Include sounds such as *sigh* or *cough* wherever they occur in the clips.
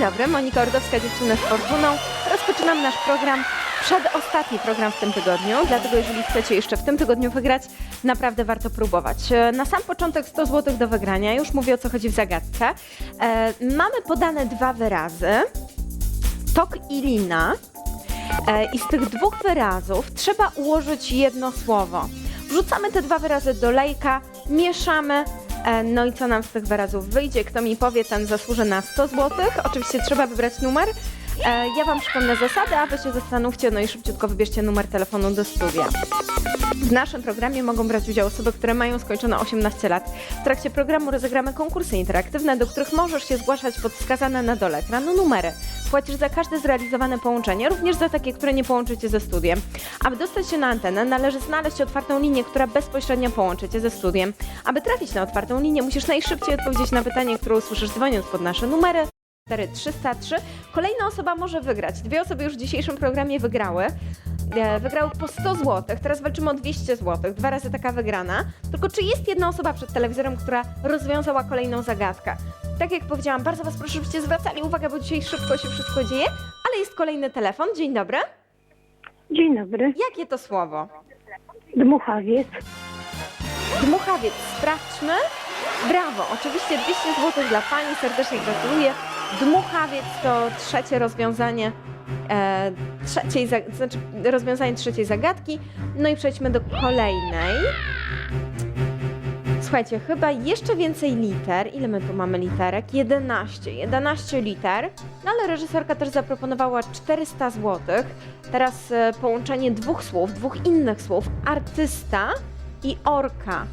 dobry, Monika Ordowska, dziewczyna z Fortuną. Rozpoczynam nasz program, przedostatni program w tym tygodniu, dlatego jeżeli chcecie jeszcze w tym tygodniu wygrać, naprawdę warto próbować. E, Na sam początek 100 zł do wygrania, już mówię o co chodzi w zagadce. E, mamy podane dwa wyrazy, tok i lina. E, I z tych dwóch wyrazów trzeba ułożyć jedno słowo. Wrzucamy te dwa wyrazy do lejka, mieszamy. E, No i co nam z tych wyrazów wyjdzie? Kto mi powie, ten zasłuży na 100 zł. Oczywiście trzeba wybrać numer. E, Ja Wam przypomnę zasady, a Wy się zastanówcie, no i szybciutko wybierzcie numer telefonu do studia. W naszym programie mogą brać udział osoby, które mają skończone 18 lat. W trakcie programu rozegramy konkursy interaktywne, do których możesz się zgłaszać pod wskazane na dole ekranu numery. Płacisz za każde zrealizowane połączenie, również za takie, które nie połączy Cię ze studiem. Aby dostać się na antenę, należy znaleźć otwartą linię, która bezpośrednio połączy Cię ze studiem. Aby trafić na otwartą linię, musisz najszybciej odpowiedzieć na pytanie, które usłyszysz dzwoniąc pod nasze numery. 4303. Kolejna osoba może wygrać. Dwie osoby już w dzisiejszym programie wygrały. E, Wygrały po 100 zł. Teraz walczymy o 200 zł. Dwa razy taka wygrana. Tylko czy jest jedna osoba przed telewizorem, która rozwiązała kolejną zagadkę? Tak jak powiedziałam, bardzo Was proszę, żebyście zwracali uwagę, bo dzisiaj szybko się wszystko dzieje, ale jest kolejny telefon. Dzień dobry. Dzień dobry. Jakie to słowo? Dmuchawiec. Dmuchawiec. Sprawdźmy. Brawo. Oczywiście 200 zł dla Pani. Serdecznie gratuluję. Dmuchawiec to trzecie rozwiązanie trzeciej, za- znaczy rozwiązanie trzeciej zagadki. No i przejdźmy do kolejnej. Słuchajcie, chyba jeszcze więcej liter. Ile my tu mamy literek? 11. 11 liter. No ale reżyserka też zaproponowała 400 zł. Teraz e, połączenie dwóch słów, dwóch innych słów. Artysta i orka.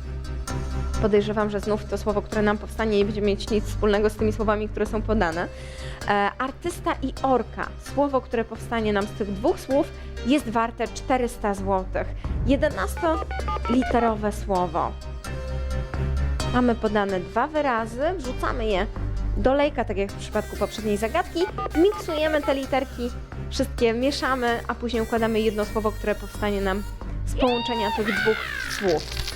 Podejrzewam, że znów to słowo, które nam powstanie, nie będzie mieć nic wspólnego z tymi słowami, które są podane. E, artysta i orka. Słowo, które powstanie nam z tych dwóch słów, jest warte 400 zł. 11-literowe słowo. Mamy podane dwa wyrazy, wrzucamy je do lejka, tak jak w przypadku poprzedniej zagadki, miksujemy te literki, wszystkie mieszamy, a później układamy jedno słowo, które powstanie nam z połączenia tych dwóch słów.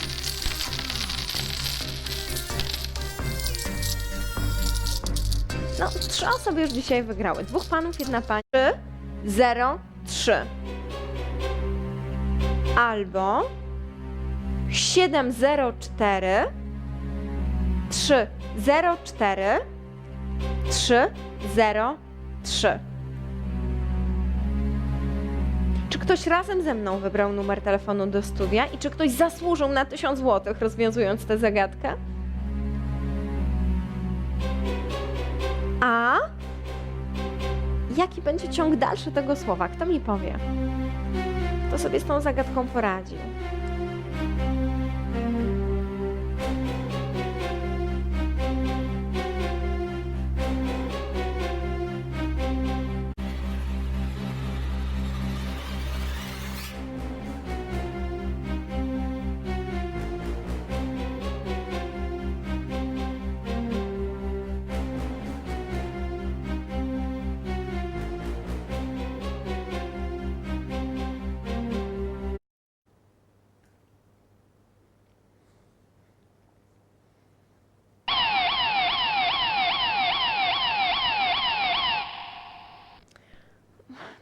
No, trzy osoby już dzisiaj wygrały. Dwóch panów, jedna pani. 3, 0, 3. Albo 704 3 0 4 3 0 3. Czy ktoś razem ze mną wybrał numer telefonu do studia i czy ktoś zasłużył na 1000 zł rozwiązując tę zagadkę? Jaki będzie ciąg dalszy tego słowa? Kto mi powie? Kto sobie z tą zagadką poradził?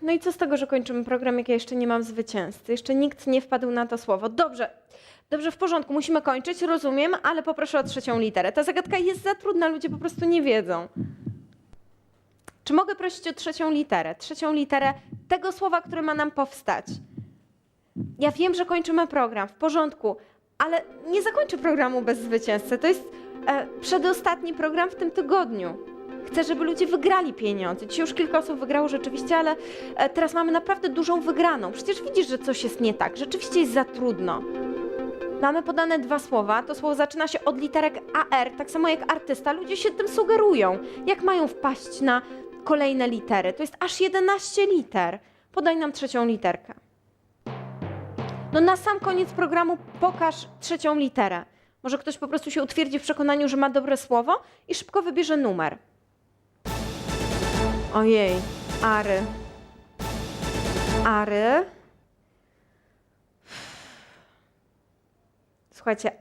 No i co z tego, że kończymy program, jak ja jeszcze nie mam zwycięzcy? Jeszcze nikt nie wpadł na to słowo. Dobrze, dobrze, w porządku, musimy kończyć, rozumiem, ale poproszę o trzecią literę. Ta zagadka jest za trudna, ludzie po prostu nie wiedzą. Czy mogę prosić o trzecią literę? Trzecią literę tego słowa, które ma nam powstać. Ja wiem, że kończymy program, w porządku, ale nie zakończę programu bez zwycięzcy. To jest e, przedostatni program w tym tygodniu. Chcę, żeby ludzie wygrali pieniądze. Dzisiaj już kilka osób wygrało rzeczywiście, ale e, teraz mamy naprawdę dużą wygraną. Przecież widzisz, że coś jest nie tak. Rzeczywiście jest za trudno. Mamy podane dwa słowa. To słowo zaczyna się od literek AR, tak samo jak artysta. Ludzie się tym sugerują. Jak mają wpaść na kolejne litery? To jest aż 11 liter. Podaj nam trzecią literkę. No na sam koniec programu pokaż trzecią literę. Może ktoś po prostu się utwierdzi w przekonaniu, że ma dobre słowo i szybko wybierze numer. Ojej, Ary. Ary. Słuchajcie,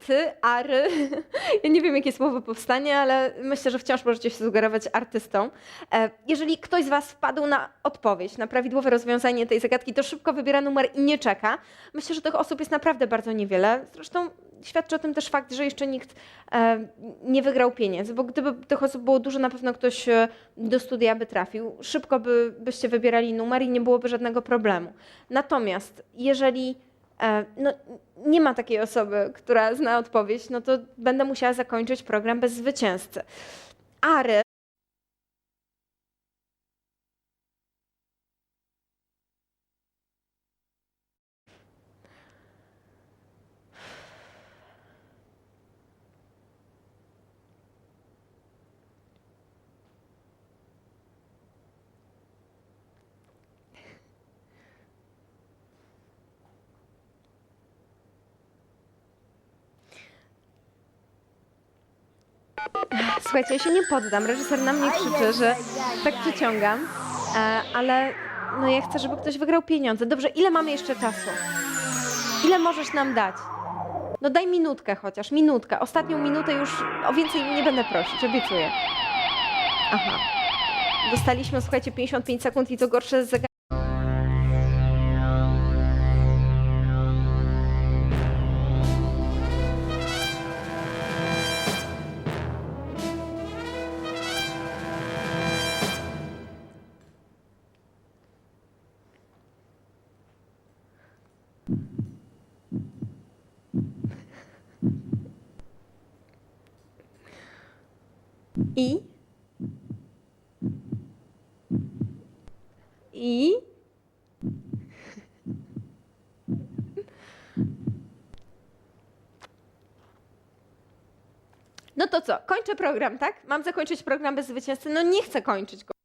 arty, ary. *laughs* Ja nie wiem, jakie słowo powstanie, ale myślę, że wciąż możecie się sugerować artystą. E, Jeżeli ktoś z Was wpadł na odpowiedź, na prawidłowe rozwiązanie tej zagadki, to szybko wybiera numer i nie czeka. Myślę, że tych osób jest naprawdę bardzo niewiele. Zresztą świadczy o tym też fakt, że jeszcze nikt e, nie wygrał pieniędzy, bo gdyby tych osób było dużo, na pewno ktoś e, do studia by trafił. Szybko by, byście wybierali numer i nie byłoby żadnego problemu. Natomiast jeżeli no, nie ma takiej osoby, która zna odpowiedź, no to będę musiała zakończyć program bez zwycięzcy. Ary. Słuchajcie, ja się nie poddam. Reżyser na mnie krzyczy, że tak przyciągam, e, ale no ja chcę, żeby ktoś wygrał pieniądze. Dobrze, ile mamy jeszcze czasu? Ile możesz nam dać? No daj minutkę chociaż, minutkę. Ostatnią minutę już o więcej nie będę prosić, obiecuję. Aha. Dostaliśmy, słuchajcie, 55 sekund i co gorsze z. I? I? No to co, kończę program, tak? Mam zakończyć program bez zwycięzcy? No nie chcę kończyć go.